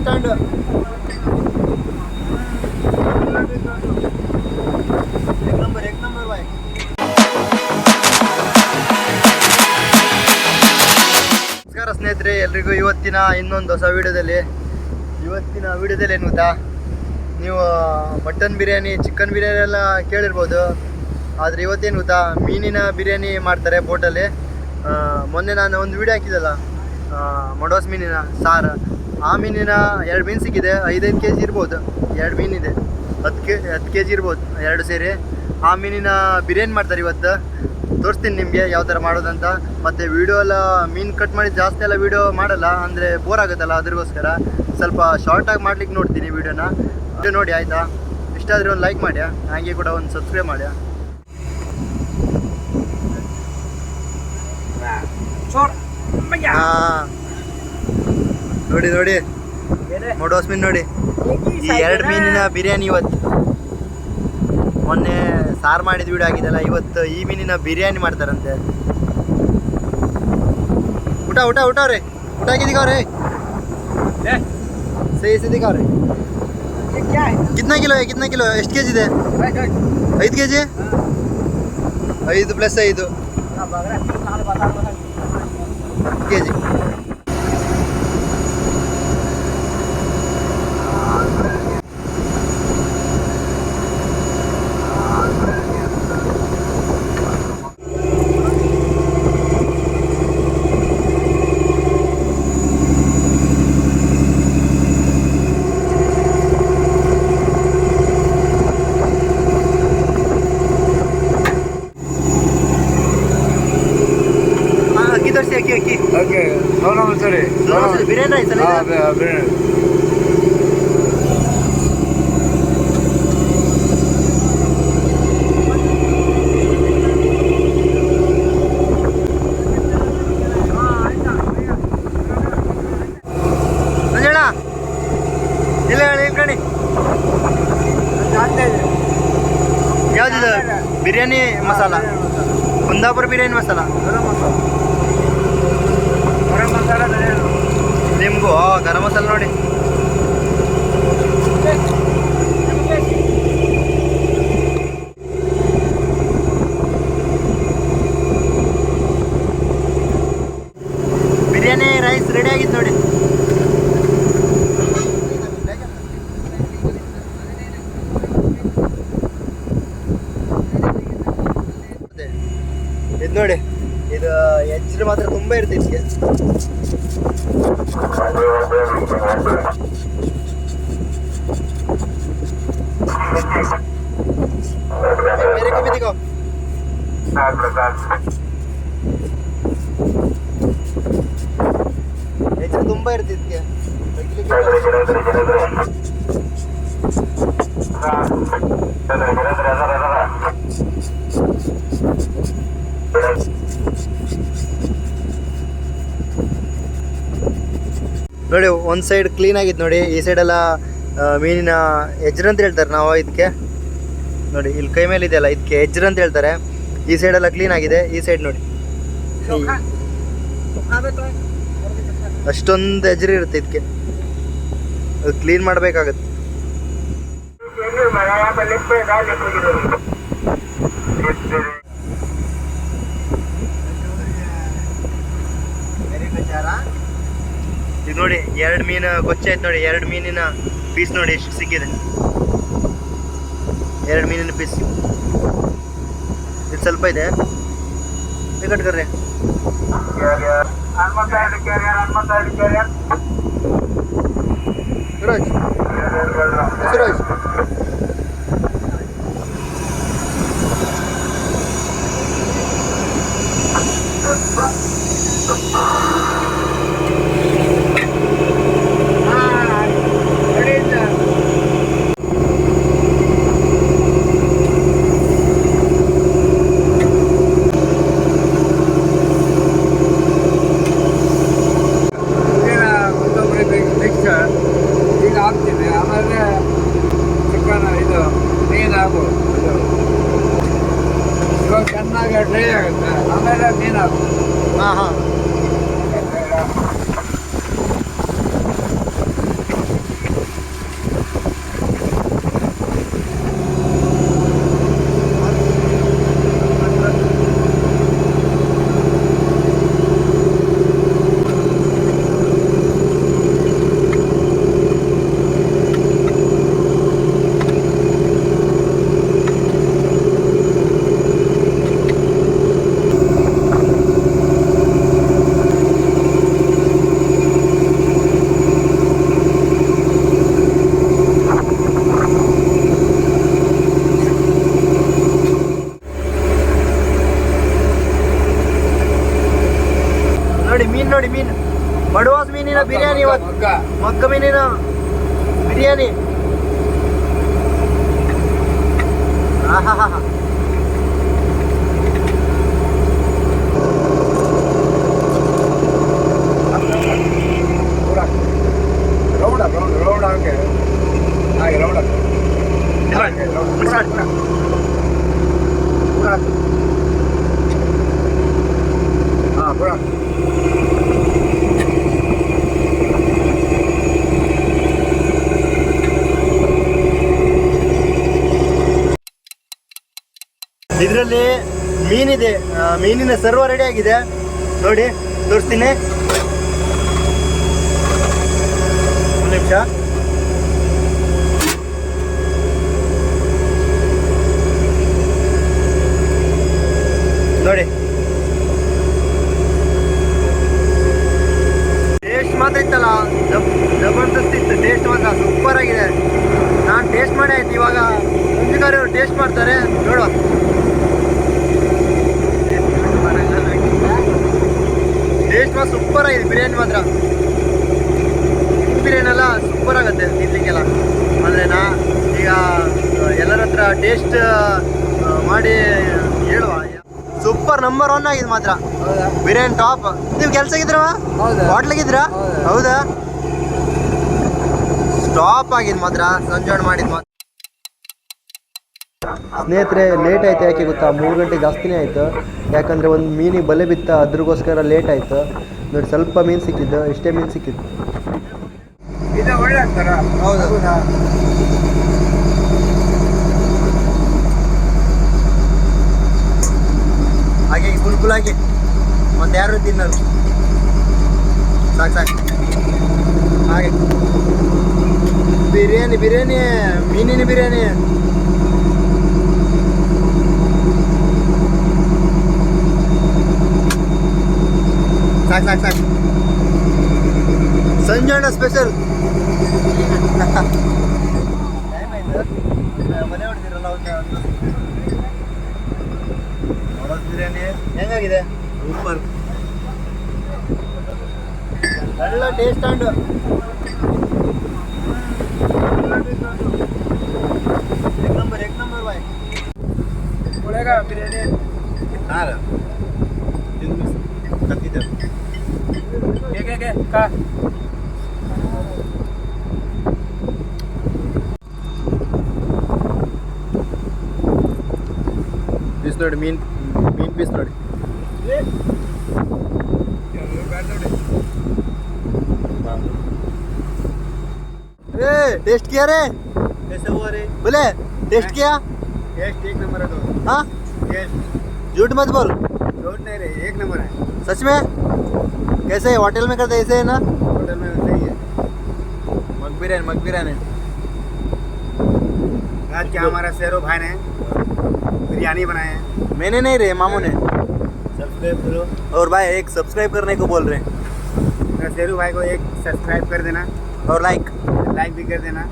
Stand ಬಾಯ್ ನಮಸ್ಕಾರ ಸ್ನೇಹಿತರೆ, ಎಲ್ರಿಗೂ ಇವತ್ತಿನ ಇನ್ನೊಂದು ಹೊಸ ವಿಡಿಯೋದಲ್ಲಿ, ಇವತ್ತಿನ ವಿಡಿಯೋದಲ್ಲಿ ಏನು ಗೊತ್ತಾ? ನೀವು ಮಟನ್ ಬಿರಿಯಾನಿ ಚಿಕನ್ ಬಿರಿಯಾನಿ ಎಲ್ಲ ಕೇಳಿರ್ಬೋದು. ಆದರೆ ಇವತ್ತೇನು ಗೊತ್ತಾ? ಮೀನಿನ ಬಿರಿಯಾನಿ ಮಾಡ್ತಾರೆ ಬೋಟಲ್ಲಿ ಮೊನ್ನೆ ನಾನು ಒಂದು ವಿಡಿಯೋ ಹಾಕಿದ್ದಲ್ಲ ಮಡೋಸ್ ಮೀನಿನ ಸಾರು. ಆ ಮೀನಿನ ಎರಡು ಮೀನು ಸಿಕ್ಕಿದೆ ಐದೈದು ಕೆ ಜಿ ಇರ್ಬೋದು. ಎರಡು ಮೀನಿದೆ ಹತ್ತು ಕೆ ಹತ್ತು ಕೆ ಜಿ ಇರ್ಬೋದು ಎರಡು ಸೇರಿ. ಆ ಮೀನಿನ ಬಿರಿಯಾನಿ ಮಾಡ್ತಾರೆ ಇವತ್ತು. ತೋರಿಸ್ತೀನಿ ನಿಮಗೆ ಯಾವ ಥರ ಮಾಡೋದಂತ ಮತ್ತು ವಿಡಿಯೋ ಎಲ್ಲ ಮೀನು ಕಟ್ ಮಾಡಿ ಜಾಸ್ತಿ ಎಲ್ಲ ವೀಡಿಯೋ ಮಾಡಲ್ಲ ಅಂದರೆ ಬೋರ್ ಆಗುತ್ತಲ್ಲ ಅದ್ರಗೋಸ್ಕರ. ಸ್ವಲ್ಪ ಶಾರ್ಟಾಗಿ ಮಾಡ್ಲಿಕ್ಕೆ ನೋಡ್ತೀನಿ ವೀಡಿಯೋನ ವಿಡಿಯೋ ನೋಡಿ ಆಯಿತಾ? ಇಷ್ಟ ಆದರೆ ಒಂದು ಲೈಕ್ ಮಾಡಿ ಹಾಗೆ ಕೂಡ ಒಂದು ಸಬ್ಸ್ಕ್ರೈಬ್ ಮಾಡಿ ಹಾಂ. ನೋಡಿ ನೋಡಿ. ಮೊಡೋಸ್ ಮೀನ್ ನೋಡಿ. ಈ ಎರಡು ಮೀನಿನ ಬಿರಿಯಾನಿ ಇವತ್ತು. ಮೊನ್ನೆ ಸಾರು ಮಾಡಿದ ವಿಡಿಯೋ ಆಗಿದೆಲ್ಲ ಇವತ್ತು ಈ ಮೀನಿನ ಬಿರಿಯಾನಿ ಮಾಡ್ತಾರಂತೆ. ಊಟ ಊಟ ಊಟ ಅವ್ರಿ. ಊಟ ಆಗಿದ್ದೀಗವ್ರಿ ಸೇಯಿಸಿದ್ದೀಗವ್ರಿ ಕಿತ್ನ ಕಿಲೋ ಕಿತ್ನ ಕಿಲೋ? ಎಷ್ಟು ಕೆ ಜಿ ಇದೆ ಐದು ಕೆ ಜಿ ಐದು ಪ್ಲಸ್ ಐದು. ಕೆ ಜಿ ಬಿರಿಯಾನಿ ರೈಸ್ ಅಲ್ಲ ಇಲ್ಲ ಹೇಳಿ ಯಾವ್ದಿದು? ಬಿರಿಯಾನಿ ಮಸಾಲ? ಕುಂದಾಪುರ ಬಿರಿಯಾನಿ ಮಸಾಲ? ನಿಮ್ಗೂ ಗರಂ ನೋಡಿ. ಬಿರಿಯಾನಿ ರೈಸ್ ರೆಡಿ ಆಗಿತ್ತು ನೋಡಿ. ಇದು ನೋಡಿ, ಇದು ಹೆಜ್ಜೆ ಮಾತ್ರ ತುಂಬ ಇರ್ತೈತಿ. ಹೆಜ್ಜೆ ತುಂಬಾ ಇರ್ತಿದ್ಕೆ ನೋಡಿ ಒಂದು ಸೈಡ್ ಕ್ಲೀನ್ ಆಗಿತ್ತು ನೋಡಿ. ಈ ಸೈಡ್ ಎಲ್ಲ ಆ, ಮೀನಿನ ಎಜ್ರ ಅಂತ ಹೇಳ್ತಾರೆ ನಾವು ಇದಕ್ಕೆ ನೋಡಿ ಇಲ್ಲಿ ಕೈ ಮೇಲೆ ಇದೆಯಲ್ಲ ಇದಕ್ಕೆ ಎಜ್ರ ಅಂತ ಹೇಳ್ತಾರೆ. ಈ ಸೈಡ್ ಎಲ್ಲ ಕ್ಲೀನ್ ಆಗಿದೆ. ಈ ಸೈಡ್ ನೋಡಿ. ಅಷ್ಟೊಂದು ಎಜ್ರಿ ಇರುತ್ತೆ ಇದಕ್ಕೆ ಅದು ಕ್ಲೀನ್ ಮಾಡಬೇಕಾಗತ್ತೆ. ಇದು ನೋಡಿ ಎರಡು ಮೀನು ಗೊಚ್ಚಾಯ್ತು ನೋಡಿ ಎರಡು ಮೀನಿನ ಪೀಸ್ ನೋಡಿ ಎಷ್ಟು ಸಿಕ್ಕಿದೆ. ಎರಡು ಮೀನಿನ ಪೀಸ್ ಸ್ವಲ್ಪ ಇದೆ. ಕಟ್ಕರ್ರಿ ಸುರೇಶ್. ಸುರಾಜ್ ಹನ್ನೆರಡು ಹನ್ನೆರಡು ಮೀನು ಹಾಂ ಹಾಂ ಬಡವಾಸ್ ಮೀನಿನ ಬಿರಿಯಾನಿ ಇವತ್ತು ಮಗ್ಗ. ಮಕ್ಕ ಮೀನಿನ ಬಿರಿಯಾನಿ ಆಹಾಹಾಹಾ. ಪೂರ ರೌಂಡ್ ಹಾಕು, ರೌಂಡ್ ರೌಂಡ್ ಹಾಕೆ ಹಾಗೆ ರೌಂಡ್ ಹಾಕು. ಹಾಗೆ, ರೌಂಡ್. ಪೂರ ಹಾಕು, ಪೂರ. ಪೂರ ಹಾಕು. ಹಾ ಪೂರ ಹಾಕು. ಇದರಲ್ಲಿ ಮೀನಿದೆ ಮೀನಿನ ಸರ್ವ ರೆಡಿ ಆಗಿದೆ. ನೋಡಿ ತೋರಿಸ್ತೀನಿ. ನಿಮಿಷ. ನೋಡಿ ಟೇಸ್ಟ್ ಮಾತ್ರ ಇತ್ತಲ್ಲ ಜಬ್ ಜಬರ್ದಸ್ತ್ ಇತ್ತು ಟೇಸ್ಟ್ ಮಾತ್ರ ಸೂಪರ್ ಆಗಿದೆ ನಾನು ಟೇಸ್ಟ್ ಮಾಡಿ ಆಯ್ತು ಇವಾಗ ಸಂಜೆಗಾರರು ಟೇಸ್ಟ್ ಮಾಡ್ತಾರೆ ನೋಡುವ ಟೇಸ್ಟ್ ಮಾತ್ರ ಸೂಪರ್ ಆಗಿದೆ ಬಿರಿಯಾನಿ ಮಾತ್ರ. ಬಿರಿಯಾನಿ ಎಲ್ಲ ಸೂಪರ್ ಆಗುತ್ತೆ ತಿನ್ಲಿಕ್ಕೆಲ್ಲ. ಅಂದರೆ ನಾ ಈಗ ಎಲ್ಲರ ಹತ್ರ ಟೇಸ್ಟ್ ಮಾಡಿ ಹೇಳುವ. ಸೂಪರ್ ನಂಬರ್ ಒನ್ ಆಗಿದೆ ಮಾತ್ರ. ಬಿರಿಯಾನಿ ಟಾಪ್ ನೀವು ಕೆಲ್ಸ ಇದ್ರವ? ಹೌದಾ? ಹೋಟ್ಲಿಗಿದ್ರಾ ಹೌದಾ? ಹೌದಾ? ಸ್ಟಾಪ್ ಆಗಿದೆ ಮಾತ್ರ. ಸಂಜೋಣ ಮಾಡಿದ್ ಮಾತ್ರ. ಸ್ನೇಹಿತರೆ ಲೇಟ್ ಆಯ್ತು. ಯಾಕೆ ಗೊತ್ತಾ? ಮೂರು ಗಂಟೆ ಜಾಸ್ತಿನೇ ಆಯಿತು. ಯಾಕಂದರೆ ಒಂದು ಮೀನಿಗೆ ಬಲೆ ಬಿತ್ತ ಅದ್ರಗೋಸ್ಕರ ಲೇಟ್ ಆಯಿತು. ನೋಡಿ ಸ್ವಲ್ಪ ಮೀನು ಸಿಕ್ಕಿದ್ದು ಇಷ್ಟೇ ಮೀನು ಸಿಕ್ಕಿದ್ದು. ಇದು ಒಳ್ಳೆ ಆಗ್ತಾರ ಹೌದು. ಹಾಗೆ ಆಗಿ ಒಂದು ಯಾರು ತಿನ್ನೋದು ಸಾಕು ಸಾಕು. ಹಾಗೆ. ಬಿರಿಯಾನಿ ಬಿರಿಯಾನಿ ಮೀನಿನ ಬಿರಿಯಾನಿ. ಸಾಕು ಸಾಕು ಸಾಕು. ಸಂಜಣ್ಣ ಸ್ಪೆಷಲ್ ಮನೆ ಬಿರಿಯಾನಿ ಹೆಂಗಾಗಿದೆ? ಸೂಪರ್ ಎಲ್ಲ ಟೇಸ್ಟ್ ಆ್ಯಂಡ್ ಎಕ್ ನಂಬರ್ ಎಕ್ ನಂಬರ್ ಬಾಯ್ ಒಳಗ ಬಿರಿಯಾನಿ. ಹಾಂ ಕತ್ತಿದ್ದೆ ಹೇಗೆ ಹೇಗೆ ಕಾ ಪೀಸ್ ನೋಡಿ ಮೀನ್ ಮೀನ್ ಪೀಸ್ ನೋಡಿ ए टेस्ट किया रे कैसे हुआ रे बोले टेस्ट किया टेस्ट एक नंबर है तो हाँ टेस्ट झूठ मत बोल रोड नहीं रे एक नंबर है सच में? कैसे होटल में करते ऐसे है ना? होटल में वैसे ही है। मग बिर्याणी मग बिर्याणी आज क्या हमारा शेरो भाई ने बिरयानी बनाए हैं? मैंने नहीं रे मामू ने। सब्सक्राइब करो। और भाई एक सब्सक्राइब करने को बोल रहे हैं। शेरू भाई को एक सब्सक्राइब कर देना। और लाइक लाइक भी कर देना।